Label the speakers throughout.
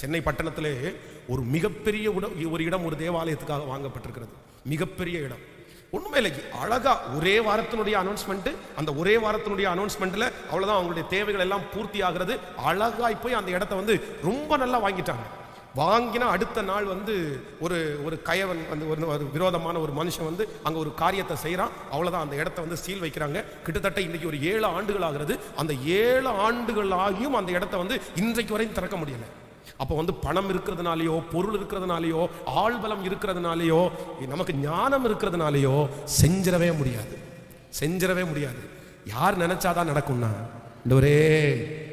Speaker 1: சென்னை பட்டணத்திலே ஒரு மிகப்பெரிய ஒரு இடம் ஒரு தேவாலயத்துக்காக வாங்கப்பட்டிருக்கிறது. மிகப்பெரிய இடம். ஒன்றுமே இல்லை. அழகா ஒரே வாரத்தினுடைய அனௌன்ஸ்மெண்ட் அந்த ஒரே வாரத்தினுடைய அனௌன்ஸ்மெண்ட்ல அவ்வளவுதான் அவங்களுடைய தேவைகள் எல்லாம் பூர்த்தி ஆகிறது. அழகாய் போய் அந்த இடத்த வந்து ரொம்ப நல்லா வாங்கிட்டாங்க. வாங்கினா அடுத்த நாள் வந்து ஒரு ஒரு கயவன் வந்து ஒரு விரோதமான ஒரு மனுஷன் வந்து அங்கே ஒரு காரியத்தை செய்கிறான் அவ்வளோதான் அந்த இடத்த வந்து சீல் வைக்கிறாங்க. கிட்டத்தட்ட இன்றைக்கி ஒரு ஏழு ஆண்டுகள் ஆகிறது. அந்த ஏழு ஆண்டுகள் ஆகியும் அந்த இடத்த வந்து இன்றைக்கு வரையும் திறக்க முடியலை. அப்போ வந்து பணம் இருக்கிறதுனாலையோ பொருள் இருக்கிறதுனாலையோ ஆள் பலம் நமக்கு ஞானம் இருக்கிறதுனாலையோ செஞ்சிடவே முடியாது. செஞ்சிடவே முடியாது. யார் நினைச்சாதான் நடக்கும்னா ஒரே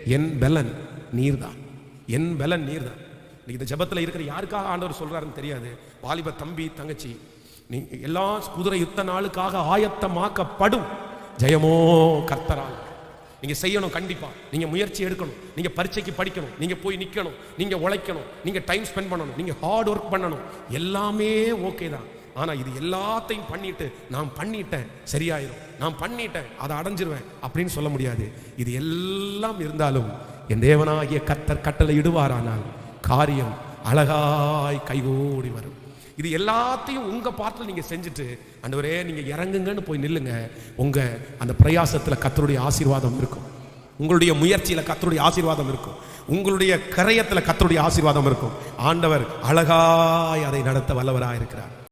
Speaker 1: என் பலன் நீர்தான். என் பலன் நீர்தான். இன்னைக்கு இந்த ஜபத்தில் இருக்கிற யாருக்காக ஆண்டவர் சொல்றாருன்னு தெரியாது. வாலிப தம்பி தங்கச்சி நீ எல்லா குதிரை யுத்த நாளுக்காக ஆயத்தமாக்கப்படும் ஜெயமோ கர்த்தரால். நீங்க செய்யணும் கண்டிப்பா. நீங்க முயற்சி எடுக்கணும். நீங்க பரீட்சைக்கு படிக்கணும். நீங்க போய் நிக்கணும். நீங்க உழைக்கணும். நீங்க டைம் ஸ்பெண்ட் பண்ணணும். நீங்க ஹார்ட் ஒர்க் பண்ணணும். எல்லாமே ஓகே தான். ஆனா இது எல்லாத்தையும் பண்ணிட்டு நான் பண்ணிட்டேன். சரியாயிரும். நான் பண்ணிட்டேன். அதை அடைஞ்சிருவேன். அப்படின்னு சொல்ல முடியாது. இது எல்லாம் இருந்தாலும் என் தேவனாகிய கத்தர் கட்டளை இடுவாரானால் காரியம் அழகாய் கைகூடி வரும். இது எல்லாத்தையும் உங்க பாட்டில் நீங்க செஞ்சுட்டு ஆண்டவரே நீங்க இறங்குங்கன்னு போய் நில்லுங்க. உங்க அந்த பிரயாசத்துல கத்தருடைய ஆசீர்வாதம் இருக்கும். உங்களுடைய முயற்சியில கத்தருடைய ஆசீர்வாதம் இருக்கும். உங்களுடைய கரையத்துல கத்தருடைய ஆசீர்வாதம் இருக்கும். ஆண்டவர் அழகாய் அதை நடத்த வல்லவராக இருக்கிறார்